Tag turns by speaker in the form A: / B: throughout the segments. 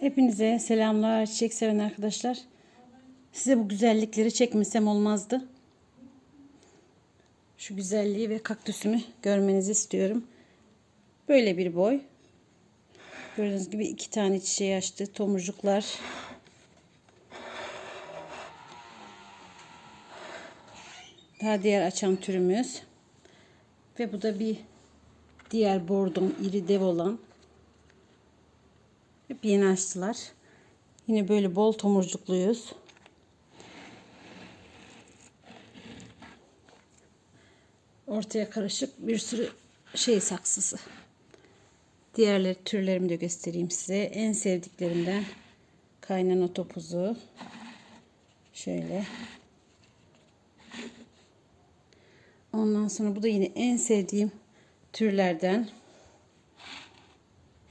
A: Hepinize selamlar çiçek seven arkadaşlar. Size bu güzellikleri çekmesem olmazdı. Şu güzelliği ve kaktüsümü görmenizi istiyorum. Böyle bir boy. Gördüğünüz gibi iki tane çiçeği açtı. Tomurcuklar. Daha diğer açan türümüz. Ve bu da bir diğer bordon iri dev olan. Hep yeni açtılar. Yine böyle bol tomurcukluyuz. Ortaya karışık bir sürü şey saksısı. Diğerleri türlerimi de göstereyim size. En sevdiklerimden kaynana topuzu. Şöyle. Ondan sonra bu da yine en sevdiğim türlerden.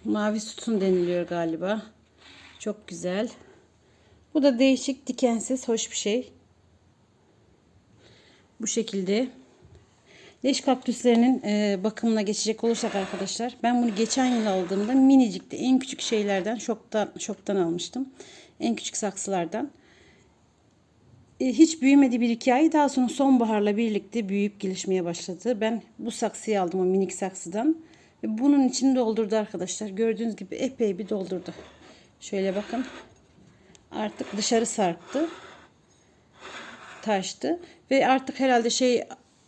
A: Mavi sütun deniliyor galiba. Çok güzel. Bu da değişik dikensiz hoş bir şey. Bu şekilde. Leş kaktüslerinin e, bakımına geçecek olursak arkadaşlar. Ben bunu geçen yıl aldığımda minicikti. En küçük şeylerden şoktan, şoktan almıştım. En küçük saksılardan. E, hiç büyümedi bir iki ay. Daha sonra sonbaharla birlikte büyüyüp gelişmeye başladı. Ben bu saksıyı aldım o minik saksıdan. Ve bunun içini doldurdu arkadaşlar. Gördüğünüz gibi epey bir doldurdu. Şöyle bakın. Artık dışarı sarktı. Taştı. Ve artık herhalde şey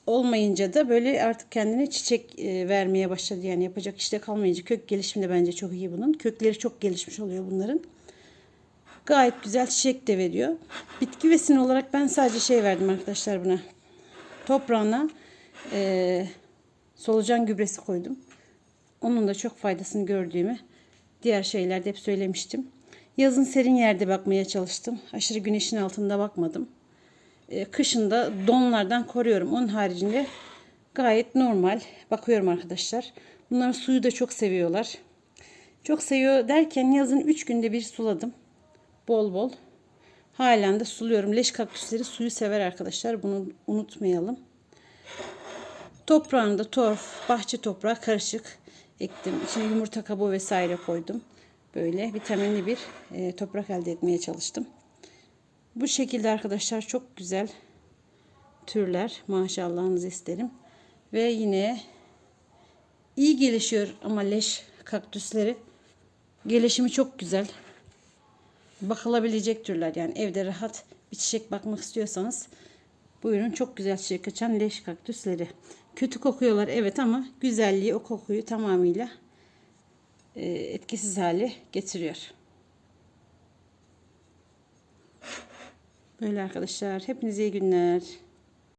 A: olmayınca da böyle artık kendine çiçek e, vermeye başladı. Yani yapacak işte kalmayınca kök gelişimi de bence çok iyi bunun. Kökleri çok gelişmiş oluyor bunların. Gayet güzel çiçek de veriyor. Bitki besini olarak ben sadece şey verdim arkadaşlar buna. Toprağına e, solucan gübresi koydum. Onun da çok faydasını gördüğümü diğer şeylerde hep söylemiştim. Yazın serin yerde bakmaya çalıştım. Aşırı güneşin altında bakmadım. Ee, kışın da donlardan koruyorum. Onun haricinde gayet normal bakıyorum arkadaşlar. Bunlar suyu da çok seviyorlar. Çok seviyor derken yazın 3 günde bir suladım. Bol bol. Halen de suluyorum. Leş kaktüsleri suyu sever arkadaşlar. Bunu unutmayalım. Toprağında torf, bahçe toprağı karışık ektim. İçine yumurta kabuğu vesaire koydum. Böyle vitaminli bir e, toprak elde etmeye çalıştım. Bu şekilde arkadaşlar çok güzel türler. Maşallahınızı isterim. Ve yine iyi gelişiyor ama leş kaktüsleri. Gelişimi çok güzel. Bakılabilecek türler. Yani evde rahat bir çiçek bakmak istiyorsanız buyurun çok güzel çiçek açan leş kaktüsleri. Kötü kokuyorlar evet ama güzelliği o kokuyu tamamıyla e, etkisiz hale getiriyor. Böyle arkadaşlar. Hepinize iyi günler.